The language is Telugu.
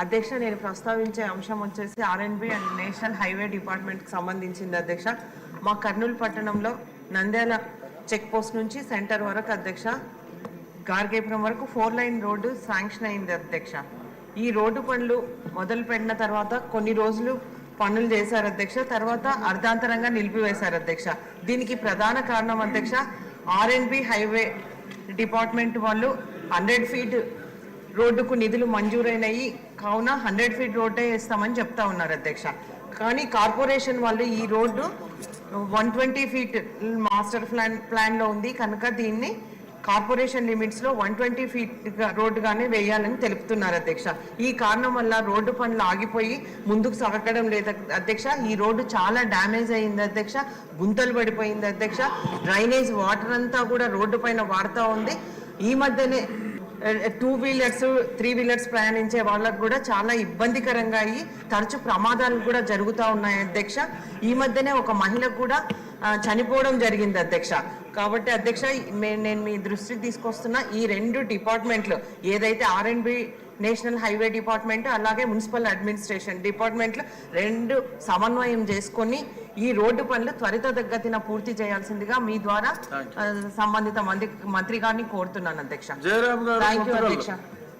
అధ్యక్ష నేను ప్రస్తావించే అంశం వచ్చేసి ఆర్ఎన్బి అండ్ నేషనల్ హైవే డిపార్ట్మెంట్కి సంబంధించింది అధ్యక్ష. మా కర్నూలు పట్టణంలో నంద్యాల చెక్ పోస్ట్ నుంచి సెంటర్ వరకు అధ్యక్ష. గార్గేపురం వరకు ఫోర్ లైన్ రోడ్డు శాంక్షన్ అయింది అధ్యక్ష. ఈ రోడ్డు పనులు మొదలు పెట్టిన తర్వాత కొన్ని రోజులు పనులు చేశారు అధ్యక్ష. తర్వాత అర్ధాంతరంగా నిలిపివేశారు అధ్యక్ష. దీనికి ప్రధాన కారణం అధ్యక్ష R and B highway department వాళ్ళు హండ్రెడ్ ఫీట్ రోడ్డుకు నిధులు మంజూరైనవి కావున హండ్రెడ్ ఫీట్ రోడ్డే వేస్తామని చెప్తా ఉన్నారు అధ్యక్ష. కానీ కార్పొరేషన్ వాళ్ళు ఈ road one twenty feet master plan ప్లాన్లో ఉంది. కనుక దీన్ని కార్పొరేషన్ లిమిట్స్లో వన్ ట్వంటీ ఫీట్ రోడ్డుగానే వేయాలని తెలుపుతున్నారు అధ్యక్ష. ఈ కారణం వల్ల రోడ్డు పనులు ఆగిపోయి ముందుకు సాగడం లేదు అధ్యక్ష. ఈ రోడ్డు చాలా డ్యామేజ్ అయింది అధ్యక్ష. గుంతలు పడిపోయింది అధ్యక్ష. డ్రైనేజ్ వాటర్ అంతా కూడా రోడ్డు పైన వాడుతూ ఉంది. ఈ మధ్యనే టూ వీలర్స్ త్రీ వీలర్స్ ప్రయాణించే వాళ్ళకు కూడా చాలా ఇబ్బందికరంగా అయ్యి తరచు ప్రమాదాలు కూడా జరుగుతూ ఉన్నాయి అధ్యక్ష. ఈ మధ్యనే ఒక మహిళ కూడా చనిపోవడం జరిగింది అధ్యక్ష. కాబట్టి అధ్యక్ష మే- నేను మీ దృష్టికి తీసుకొస్తున్న ఈ రెండు డిపార్ట్మెంట్లు ఏదైతే R and B national highway department అలాగే మున్సిపల్ అడ్మినిస్ట్రేషన్ డిపార్ట్మెంట్లు రెండు సమన్వయం చేసుకొని ఈ రోడ్డు పనులు త్వరితగతిన పూర్తి చేయాల్సిందిగా మీ ద్వారా సంబంధిత మంత్రి మంత్రి గారిని కోరుతున్నాను అధ్యక్ష థ్యాంక్ యూ. అధ్యక్ష